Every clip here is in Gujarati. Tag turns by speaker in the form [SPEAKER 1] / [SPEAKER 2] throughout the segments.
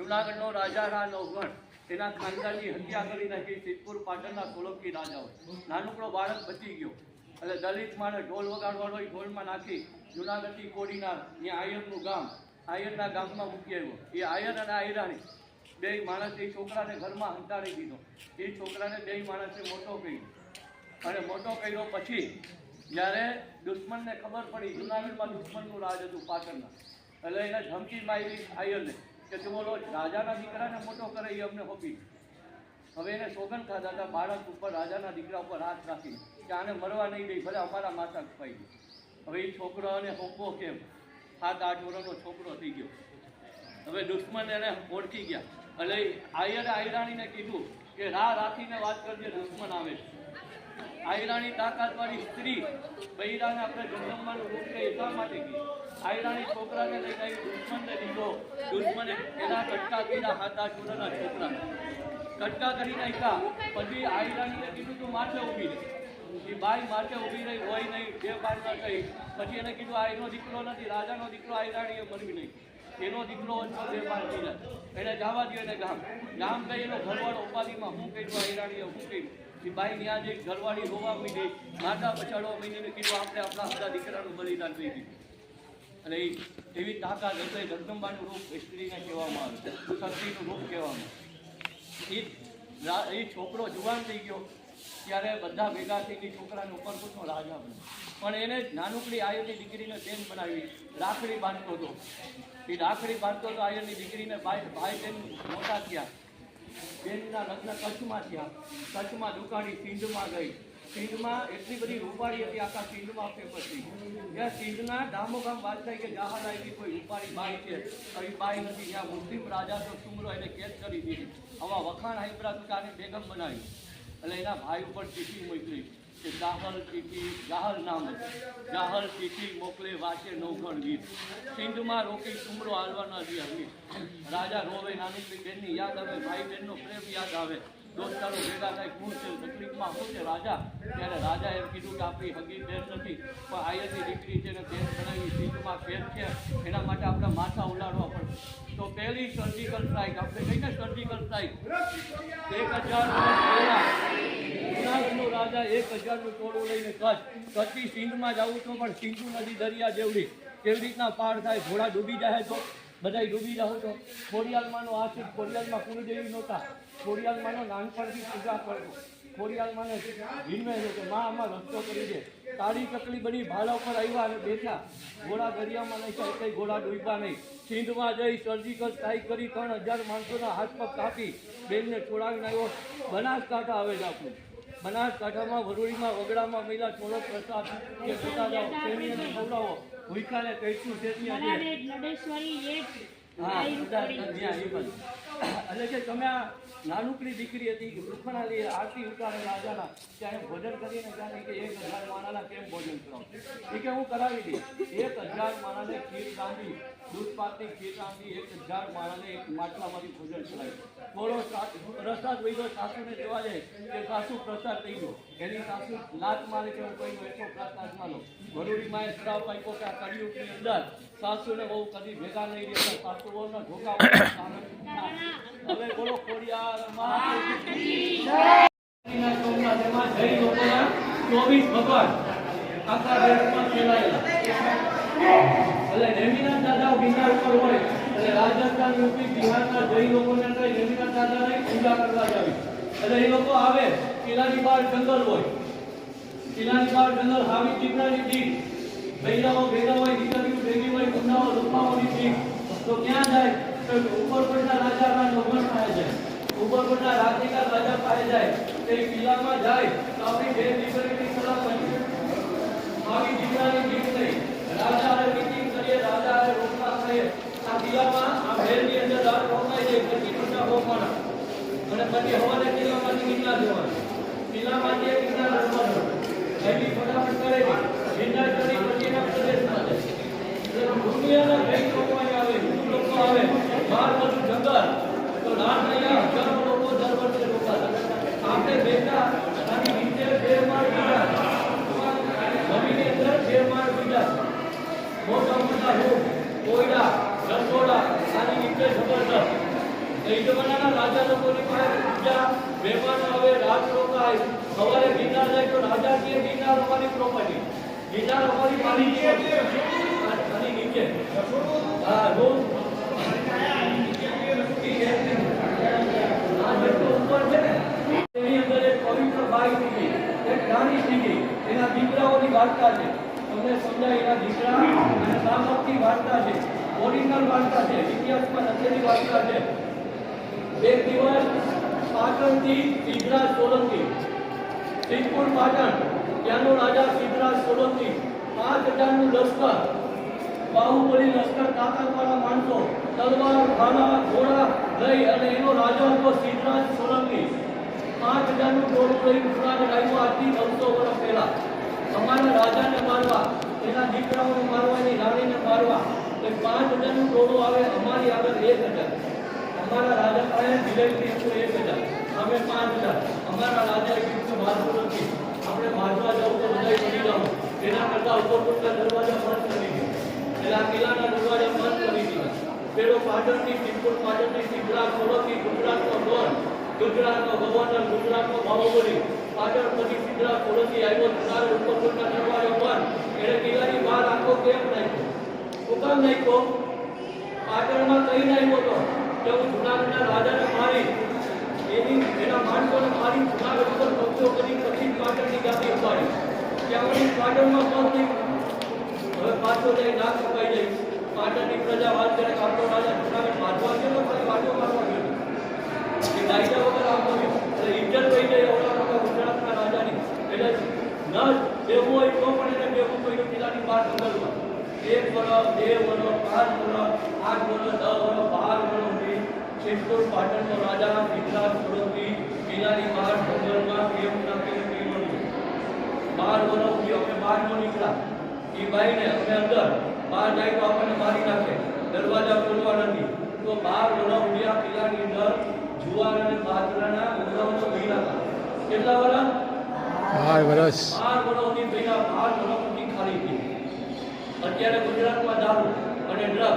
[SPEAKER 1] જુનાગઢનો રાજા રા નવગણ તેના ખાનદાનની હત્યા કરી નાખી સિદ્ધપુર પાટણના સોલંકી રાજાઓ. નાનકડો બાળક બચી ગયો. એટલે દલિત માણસ ઢોલ વગાડવાળો ઢોલમાં નાખી જુનાગઢથી કોડીના ત્યાં આયરનું ગામ, આયરના ગામમાં મૂકી આવ્યો. એ આયર અને આયરાણી બે માણસ એ છોકરાને ઘરમાં હંતાડી દીધો. એ છોકરાને બે માણસે મોટો કર્યો. અને મોટો કર્યો પછી જ્યારે દુશ્મનને ખબર પડી, જુનાગઢમાં દુશ્મનનું રાજ હતું પાટણના. એટલે એને ધમકી મારી આયરને. કે તું બોલો રાજાના દીકરાને મોટો કરે એ અમને હોપી હવે એને સોગન ખાધા હતા બાળક ઉપર રાજાના દીકરા ઉપર હાથ રાખી. કે આને મરવા નહીં દઈ ભલે અમારા માતા ખપાઈ ગઈ હવે એ છોકરાને હોપવો કેમ? સાત, આઠ વર્ષનો છોકરો થઈ ગયો. હવે દુશ્મન એને ઓળખી ગયા. એટલે આયરે આયરાણીને કીધું કે રાહ રાખીને વાત કરજે, દુશ્મન આવે છે. આયરાણી તાકાતવાળી સ્ત્રી બૈરાને આપણે રૂપ કે એટલા માટે કી આયરાણી છોકરાને લઈને આવી દુશ્મનને દીધો દુશ્મને એના કટકા કર્યા, હાથ વર્ષના છોકરા કટકા કરી નાખ્યા, પછી આયરાણીને કીધું તું માથે ઊભી રહી. એ બાઈ માથે ઊભી રહી, હોય નહીં, બે બાર ના કહી પછી એને કીધું આ દીકરો નથી, રાજાનો દીકરો આયરાણીએ મરવી નહીં. એનો દીકરો હતો બે બાર એને જવા દો એને ગામ. ગામ ગઈ, એનો ઘરવાળો ઉપાધિમાં હું કર્યું આયરાણીએ હું કર્યું? એ બાઈ ત્યાં જઈ ઘરવાળી રોવા માંડી માતા પછાડવા માંડીને કીધું, આપણે આપણા બધા દીકરાનું બલિદાન કરી દીધું. અને એવી તાકાત હશે જગદંબાનું રૂપ સ્ત્રીને કહેવામાં આવે શક્તિનું રૂપ કહેવામાં એ એ છોકરો જુવાન થઈ ગયો, ત્યારે બધા ભેગા થઈને છોકરાને ઉપર પૂછો, રાજા પણ એને નાનકડી આયરની દીકરીને બેન બનાવી, રાખડી બાંધતો હતો. એ રાખડી બાંધતો હતો આયરની દીકરીને ભાઈ ભાઈ બેન મોટા થયા. બેનના લગ્ન કચ્છમાં થયા. કચ્છમાં દુકાળી સિંધમાં ગઈ. સિંધમાં એટલી બધી રૂપાળી હતી, આખા સિંધમાં ફેમસ થઈ ત્યાં સિંધના વાત થાય કે જહાજ આવી કોઈ રૂપાળી બાઈ છે. કઈ બાઈ નથી. ત્યાં મુસ્લિમ રાજા તો સુમરો એને કેદ કરી દીધી. આવા વખાણ હાઈપરા તુકાને બેગમ બનાવી. એટલે એના ભાઈ ઉપર ચીઠી મોકલી કે જાહર ચીઠી જાહર નામ જાહર ચીઠી મોકલે વાંચે નવઘણ ગીત. સિંધમાં રોકી સુમરો હાલવાના દી હમીર રાજા રોવે નાની બેનની યાદ આવે, ભાઈ બહેનનો પ્રેમ યાદ આવે. દોસ્તારો ભેગા થાય હું છે, તકલીફમાં શું છે રાજા? ત્યારે રાજા એમ કીધું કે આપણી હગી બેન નથી, પણ આયરની દીકરી છે ને બેન બનાવી સીટમાં પેન છે, એના માટે આપણે માથા ઉલાડવા પડે તો પહેલી સર્જિકલ સ્ટ્રાઇક આપણે કહીને સર્જિકલ સ્ટ્રાઇક એક હજાર વર્ષ રાજા એક હજારનું ટોળું લઈને કચ્છ કચ્છી સિંધમાં જવું તો પણ સિંધુ નદી દરિયા જેવડી. કેવી રીતના પાર થાય, ઘોડા ડૂબી જાય તો? બધાય ડૂબી જાઓ તો ખોડિયાલમાંનો છે, ખોડિયાલમાં કુળદેવી નહોતા. ખોડિયાલમાંનો નાનપણથી પૂજા કરતો. ખોડિયાલમાંને ભીનવે છે કે માં, આમાં રસ્તો કરી દે. તાળી ચકલી બની ભાડા ઉપર આવ્યા અને બેઠા. ઘોડા દરિયામાં નહીં થાય કંઈ ઘોડા ડૂબ્યા નહીં. સિંધમાં જઈ સર્જિકલ સ્ટ્રાઇક કરી ત્રણ હજાર માણસોના હાથ પગ કાપી. બેનને છોડાવીને આવ્યો બનાસકાંઠા આવે જ આપણું. બનાસકાંઠામાં વરુડીમાં વગડામાં મહિલા છોડો પ્રસાદ કે જાઓ પ્રેમીઓને ખવડાવો. ભૂખાને કહીશું હા. એટલે કે તમે આ નાનકડી દીકરી હતી, કે વૃક્ષણાલી આરતી ઉતારે રાજાના ત્યાં ભોજન કરીને જાણે કે એક હજાર માણાના કેમ ભોજન કરાવો એ કે હું કરાવી દઈશ. એક હજાર માણાને ખીર રાંધી દૂધ પાકની ખીર રાંધી એક હજાર માણાને એક માટલામાંથી ભોજન કરાવ્યું થોડો પ્રસાદ વહી ગયો સાસુને જોવા જાય કે સાસુ પ્રસાદ થઈ ગયો એની સાસુ લાત મારે કે હું કહ્યું એટલો પ્રસાદ માનો. વરુડી માએ શ્રાપ આપ્યો કે આ કડિયુગની અંદર સાસુને બહુ કદી ભેગા નહીં રહેતા. સાસુ બહુના ધોકા હવે બોલો ચોવીસ ભગવાન આખા દેશમાં દાદા બિહાર ઉપર હોય એટલે રાજસ્થાન એ લોકો આવે કિલ્લાની બહાર જંગલ હોય કિલ્લાની બહાર જંગલ હાવી દીકરાની જીત બૈરાઓ ભેગા હોય દીકરીઓ ભેગી હોય ગુંડાઓ રૂપાઓની જીત તો ક્યાં જાય તો ઉપરકોટના રાજાના નોબલ પાસે જાય ઉપરકોટના રાધિકા રાજા પાસે જાય. તે કિલ્લામાં જાય તો આપણી બે દીકરીની સલામતી આવી દીકરાની જીત થઈ. રાજા હારે meeting કરીએ રાજા હારે રોટલા ખાઈએ આ કિલ્લામાં આ મહેલની અંદર રાત રોકાય છે પછી મોટા રોકવાના અને પછી હવાને કિલ્લામાંથી કિલ્લા જવાના. કિલ્લામાંથી એક કિલ્લા રમવાનો એની ફટાફટ કરે છે જિંદા કરી પછી એના પ્રદેશમાં જાય. એટલે દુનિયાના કઈ લોકો આવે હિન્દુ લોકો આવે બહાર બધું જંગલ તો રાત અહીંયા હજારો લોકો દર વર્ષે રોકાતા આપણે બેટા આની નીચે બે માળ બીજા જમીનની અંદર બે માળ બીજા મોટા મોટા રૂમ કોયડા રસોડા આની નીચે જબરદસ્ત એ જમાનાના રાજા લોકોની પાસે પૂજા મહેમાનો આવે રાત રોકાય સવારે ગિરનાર જાય તો રાજા કહે ગિરનાર અમારી પ્રોપર્ટી ગિરનાર અમારી માલિકી. એક દિવસ પાટણથી સિદ્ધરાજ સોલંકી સિદ્ધપુર પાટણ ત્યાંનો રાજા લશ્કર બાહુબલી લશ્કર તાકાતવાળા માણસો તલવાર ભાલા ઘોડા લઈ અને એનો રાજા હતો સિદ્ધરાજ સોલંકી. પાંચ હજારનું ટોળું લઈ જુનાગઢ આવ્યો આજથી નવસો વર્ષ પહેલા. અમારા રાજાને મારવા, એના દીકરાઓને મારવા, એની રાણીને મારવા. એ પાંચ હજારનું ટોળું આવે, અમારી આગળ એક હજાર. અમારા રાજા પાસે એકસો એક હજાર. અમે પાંચ હજાર. અમારા રાજા કીધું કે મારવું નથી. આપણે મારવા જવું તો બધા બની જાવ એના કરતાં ઉપર દરવાજા બંધ કરી દીધા. પેલા કિલ્લાના દરવાજા બંધ કરી દીધા. પેલો પાટણથી સિદ્ધપુર પાટણથી સિદ્ધરાજ સોલંકી ગુજરાતનો ડોન ગુજરાતનો ગવર્નર, ગુજરાતનો બાહુબલી. પાટણ પછી સિદ્ધરાજ સોલંકી આવ્યો જુનાગઢ ઉપરકોટના દરવાજો બંધ એને કિલ્લાની બહાર પાટણમાં કઈ નાખ્યો તો? કે હું જુનાગઢના રાજાને મારી. એની, એના મારી જુનાગઢ કરી પછી પાટણની ગાદી ઉપાડી. ત્યાં પાટણમાં પગ નહીં હવે પાછો જઈ નાક કપાઈ જાય. પાટણની પ્રજા વાત કરે કે આપણો રાજા જુનાગઢ મારવા ગયો પછી પાછો મારવા ગયો. એ કાયદા વગર આવતો નહીં. એટલે ઇજ્જત થઈ જાય ઓલા મોટા ગુજરાતના રાજાની. એટલે ન દેવું હોય તો પણ એને દેવું પડ્યું કિલ્લાની બહાર જંગલમાં એક વર્ષ બે વર્ષ પાંચ વર્ષ આઠ વર્ષ દસ વર્ષ બાર વર્ષ સુધી સિદ્ધપુર પાટણનો રાજા સિદ્ધરાજ સોલંકી કિલ્લાની બહાર જંગલમાં કેમ નાખીને પીવાનું બાર વર્ષ સુધી અમે બહાર ન નીકળ્યા. એ ભાઈને અમે અંદર બહાર જાય તો આપણને મારી નાખે. દરવાજા ખોલવા નથી. તો બાર આ કિલ્લાની અંદર જુવાર અને બાજરાના ભર્યા હતા કેટલા વર્ષ?
[SPEAKER 2] બાર વર્ષ.
[SPEAKER 1] બાર વર્ષ સુધી ભર્યા બાર વર્ષ સુધી ખાલી હતી. અત્યારે ગુજરાતમાં દારૂ અને ડ્રગ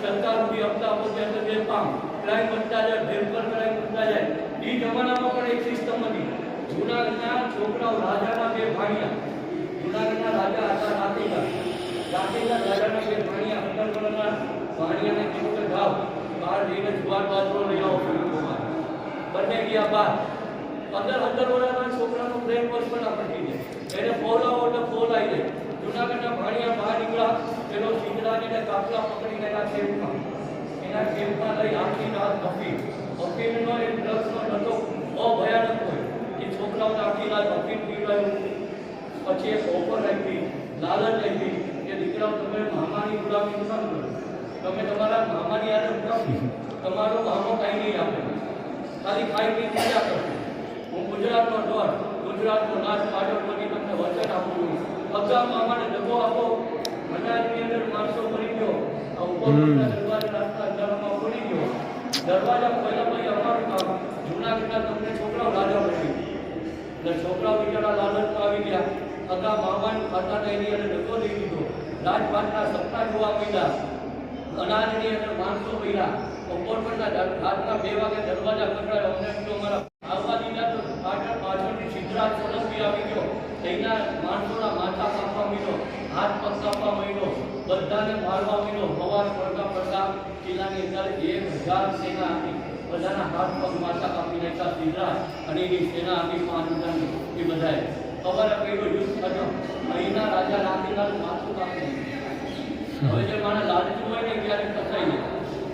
[SPEAKER 1] સરકાર સુધી હપ્તા પહોંચ્યા તો જે પામ. ક્રાઇમ વધતા જાય ભયંકર ક્રાઇમ વધતા જાય. એ જમાનામાં પણ એક સિસ્ટમ હતી. જૂનાગઢના છોકરાઓ રાજાના બે ભાણિયા. જૂનાગઢના રાજા હતા બંને ગયા બહાર પંદર પંદર વર્ષના છોકરાનો બ્રેન પણ આપણે જાય એને ફોલાવો એટલે ફોલ આવી જાય. જૂનાગઢના ભાણિયા બહાર નીકળ્યા, પેલો સિંગડાજીને કાપલા પકડીને એના ખેતમાં. એના ખેતમાં લઈ આખી ભયાનક હોય એ છોકરાઓને આખી રાત અફીમ પીવડાવ્યું પછી એક ઓફર આપી લાલચ આપી કે દીકરાઓ તમે મામાની ગુલામી ન કરો? તમે તમારા મામાની યાદ ગુલામી તમારો મામો કાંઈ નહીં આપે. ખાલી ખાઈ પી પૂજા કરો. હું ગુજરાતનો ડોર ગુજરાતનો નાચ પાટણ બની તમને વચન આપું છું? બધા મામાને ડબ્બો આપો. મનાની અંદર માણસો મરી ગયો. આ ઉપર દરવાજા રસ્તા જળમાં પડી ગયો. દરવાજા પહેલા પછી અમારું કામ જૂનાગઢના તમને છોકરાઓ લાજા પડી ને છોકરાઓ બિચારા લાલચમાં આવી ગયા. અગા મામાનું ખાતા એની અને ડબ્બો દઈ દીધો રાજપાટના સપના જોવા મળ્યા. અનાજની અંદર માણસો મળ્યા બપોર પડતા રાતના બે વાગે દરવાજા ખખડાયો અમને તો મારા આવવા દીધા તો પાછળ પાછળથી સિદ્ધરાજ સોલંકી આવી ગયો. એના માણસોના માથા કાપવા માંડ્યો હાથ પગ કાપવા માંડ્યો બધાને મારવા માંડ્યો સવાર પડતા પડતા કિલ્લાની અંદર એક હજાર સેના હતી બધાના હાથ પગ માથા કાપી નાખ્યા. સિદ્ધરાજ અને એની સેના હતી પાંચ હજારની. એ બધાએ ખબર કયો યુદ્ધ થયો અહીંના રાજા રાતીલાલ માથું કાપી હવે જે માણસ લાલચું હોય ને ત્યારે ફસાઈ જાય.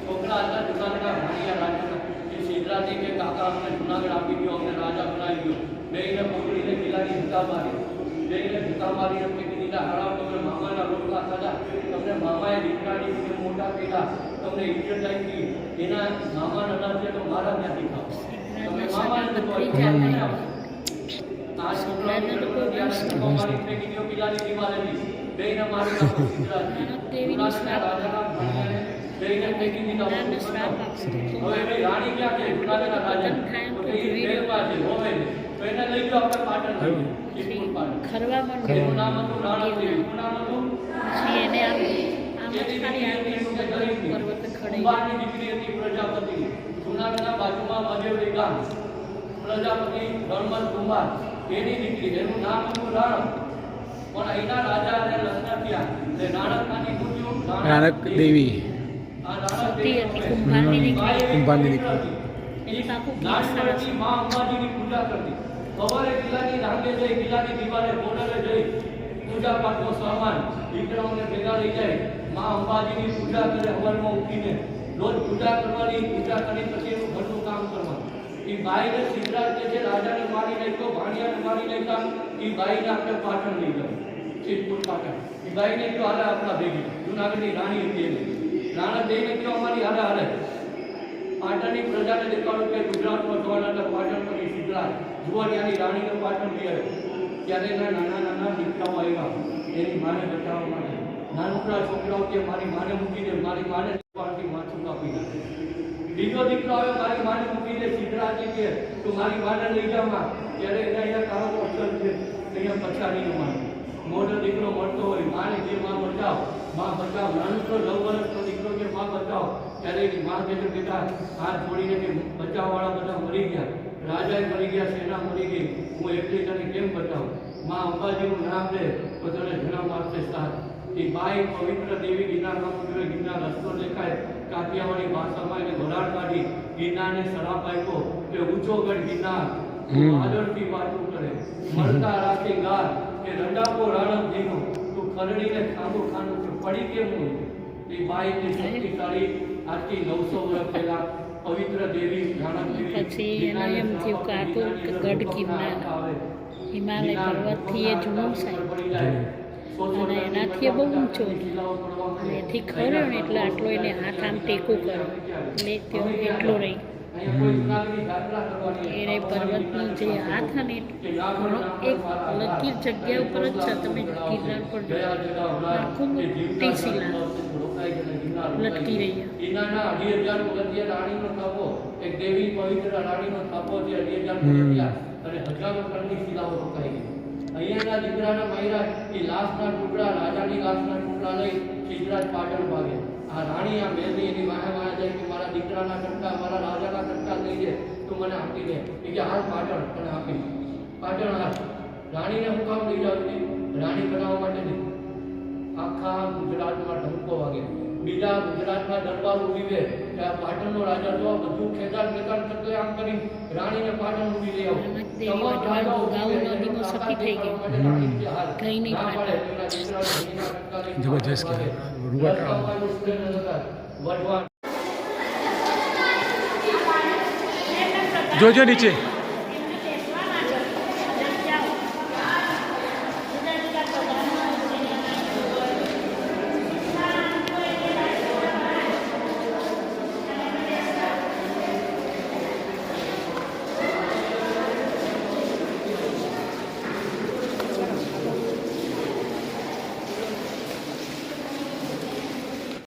[SPEAKER 1] છોકરા હતા જુનાગઢના ભાણિયા રાજા એ સિદ્ધરાજે કે કાકા અમને જુનાગઢ આપી ગયો અમને રાજા બનાવી ગયો મેં એને પકડીને કિલ્લાની ધક્કા મારી. બેયને ધક્કા મારી અમને કીધા હરાવ હારા તમે મામાના રોટલા ખાધા. તમને મામાએ દીકરાની રીતે મોટા પેલા તમને ઇજ્જત આપી. એના મામાના છે તો મારા ત્યાંથી ખાવ તમે મામાને પ્રજાપતિ જુનાગઢના મજેવડી ગામ પ્રજાપતિ ધર્મજ કુમાર એની દીકરી એનું નામ હતું રાણક પણ અહીંના રાજા અને લગ્ન થયા. એટલે
[SPEAKER 2] નાણકાની દેવી.
[SPEAKER 1] આ નાણક દેવી
[SPEAKER 3] કુંભારની દીકરી
[SPEAKER 1] માં અંબાજીની પૂજા કરતી. સવારે કિલ્લાની રાંગે જઈ કિલ્લાની દિવાલે બોર્ડરે જઈ પૂજા પાઠનો સામાન દીકરાઓને ભેગા લઈ જાય. માં અંબાજીની પૂજા કરે હવનમાં ઉઠીને રોજ પૂજા કરવાની પૂજા કરી પછી એનું ઘરનું કામ કરવાનું. એ બાઈને સિદ્ધરાજ કે છે રાજાને મારી નાખ્યો ભાણિયાને મારી નાખ્યા એ બાઈને આપણે પાટણ લઈ જાવ સિદ્ધપુર પાટણ એ બાઈને કયો હાલે આપણા ભેગી જુનાગઢની રાણી હતી એને રાણા દેવીને કયો અમારી હાલે હાલે પાટણની પ્રજાને દેખાડું કે ગુજરાતમાં જોવાના હતા પાટણ પર સિદ્ધરાજ જુઓ ત્યાંની રાણીને પાટણ લઈ આવ્યો ત્યારે એના નાના નાના દીકરાઓ આવ્યા એની માને બચાવવા માટે નાનકડા છોકરાઓ કે મારી માને મૂકી દે મારી માને પાટણથી માથું કાપી નાખે બીજો દીકરો આવ્યો, મારી માને મૂકીને સિદ્ધરાજે કે તો મારી માને લઈ જામાં ત્યારે એના અહીંયા કાળો પથ્થર છે. અહીંયા પછાડીનો માન મોટો દીકરો મળતો હોય માને જે માં બચાવમાં બચાવ. નાનકડો નવ વર્ષનો દીકરો કે માં બચાવ. ત્યારે એની માં કહે બેટા હાથ છોડીને કે બચાવવાળા બધા મરી ગયા. રાજાએ મરી ગયા સેના મરી ગઈ? હું એકલી તને કેમ બચાવું? માં, અંબાજીનું નામ લે, તો તને ઘણા મારશે સાથ. એ બાઈ પવિત્ર દેવી ગિરનારમાં નામ ગિરનાર રસ્તો દેખાય. કાઠિયાવાડી ભાષામાં એને વરાળ કાઢી ગિરનારને શરાપ આપ્યો કે ઊંચો ગઢ ગિરનાર. આદરથી વાતું કરે. મળતા રાખે ગાર કે રંડાપો રાણક જીનો તું ખરડીને ખાંડો ખાનું કે પડી કેમ હોય? એ બાઈની શક્તિશાળી આજથી નવસો વર્ષ પહેલા પવિત્ર દેવી રાણક દેવી
[SPEAKER 3] પછી એનું એમ થયું કે આ તો ગઢ ગિરનાર હિમાલય પર્વતથી એ જૂનું સાહેબ. અને એનાથી બહુ ઊંચો અને એથી ખરો ને એટલે આટલો એને હાથ આમ ટેકો કરો એટલે તેઓ એટલો રહી. એને પર્વતનો જે હાથ અને એક લકીર જગ્યા ઉપર જ છે. તમે ગિરનાર પર આખું મોટી શિલા. લટકી રહી છે.
[SPEAKER 1] ગિરનારના અઢી હજાર પગથિયા રાણીનો થાપો એક દેવી પવિત્ર રાણીનો થાપો છે અઢી હજાર
[SPEAKER 2] હમ.
[SPEAKER 1] પગથિયા અને હજારો ટનની શિલાઓ રોકાઈ ગઈ. અહીંયાના દીકરાના માયરા એ લાશના ટુકડા, રાજાની લાશના ટુકડા લઈ સિદ્ધરાજ પાટણ ભાગે. આ રાણી આ મહેલની એની વાહે વાહે જાય કે મારા દીકરાના ટંકા મારા રાજાના ટંકા લઈ જાય, તું મને આપી દે. એ કે હાલ પાટણ તને આપી પાટણ હાલ. રાણીને હું કામ લઈ જાઉં છું? રાણી બનાવવા માટે નહીં. આખા ગુજરાતમાં ઢંકો વાગે. બીજા ગુજરાતના દરબાર ઊભી દે કે આ પાટણનો રાજા જો બધું ખેદાર ખેદાર થતો આમ કરી રાણીને પાટણ ઊભી લઈ આવો
[SPEAKER 3] દેવી થઈ નહીં પાટણ.
[SPEAKER 2] જબરજસ્ત રૂવાટા.
[SPEAKER 1] કોઈ. વઢવાણ.
[SPEAKER 2] જોજો નીચે.